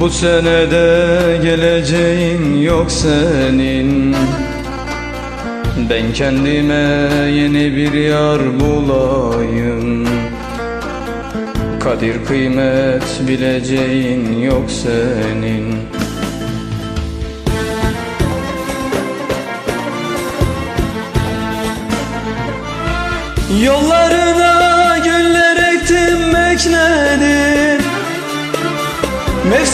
Bu senede geleceğin yok senin. Ben kendime yeni bir yar bulayım. Kadir kıymet bileceğin yok senin. Yollarına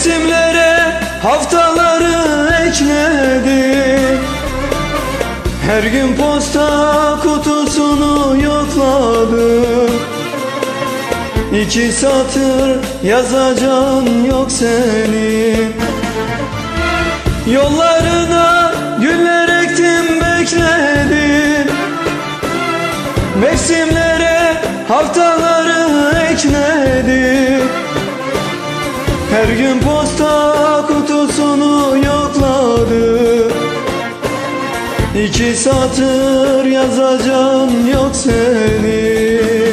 Mevsimlere haftaları ekledim Her gün posta kutusunu yokladım İki satır yazacağın yok senin. Yollarına güller ektim bekledim. Mevsimlere Gün posta kutusunu yokladım İki satır yazacağım yok senin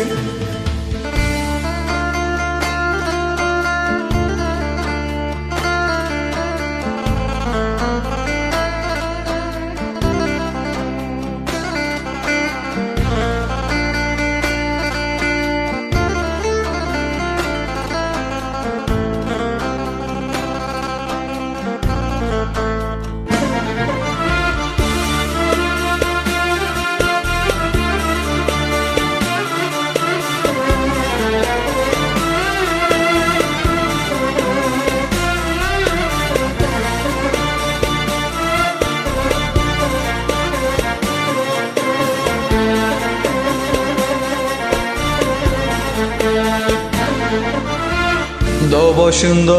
Dağ başında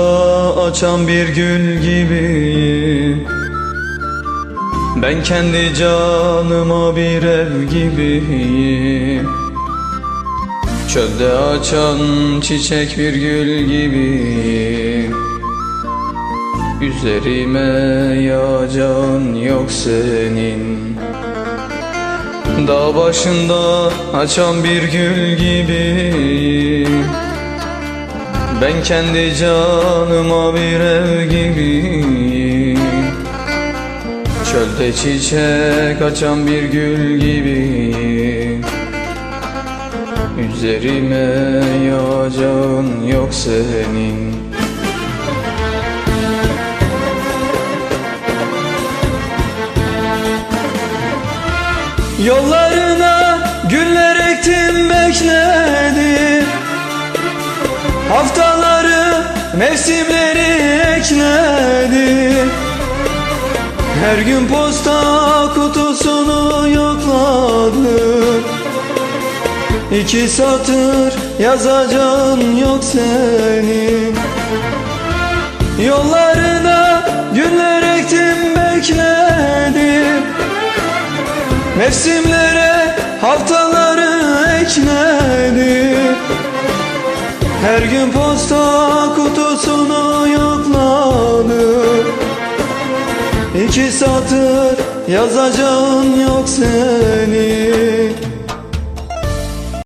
açan bir gül gibiyim Ben kendi canıma bir ev gibiyim Çölde açan çiçek bir gül gibiyim Üzerime yağcan yok senin. Dağ başında açan bir gül gibiyim ben kendi canıma bir ev gibiyim. Çölde çiçek açan bir gül gibiyim. Üzerime yağacağın yok senin. Yollarına Her gün posta kutusunu yokladım İki satır yazacağın yok senin. Yollarına günler ektim bekledim. Mevsimlere haftaları ekledim. Her gün posta kutusunu yokladım İki satır yazacağın yok seni.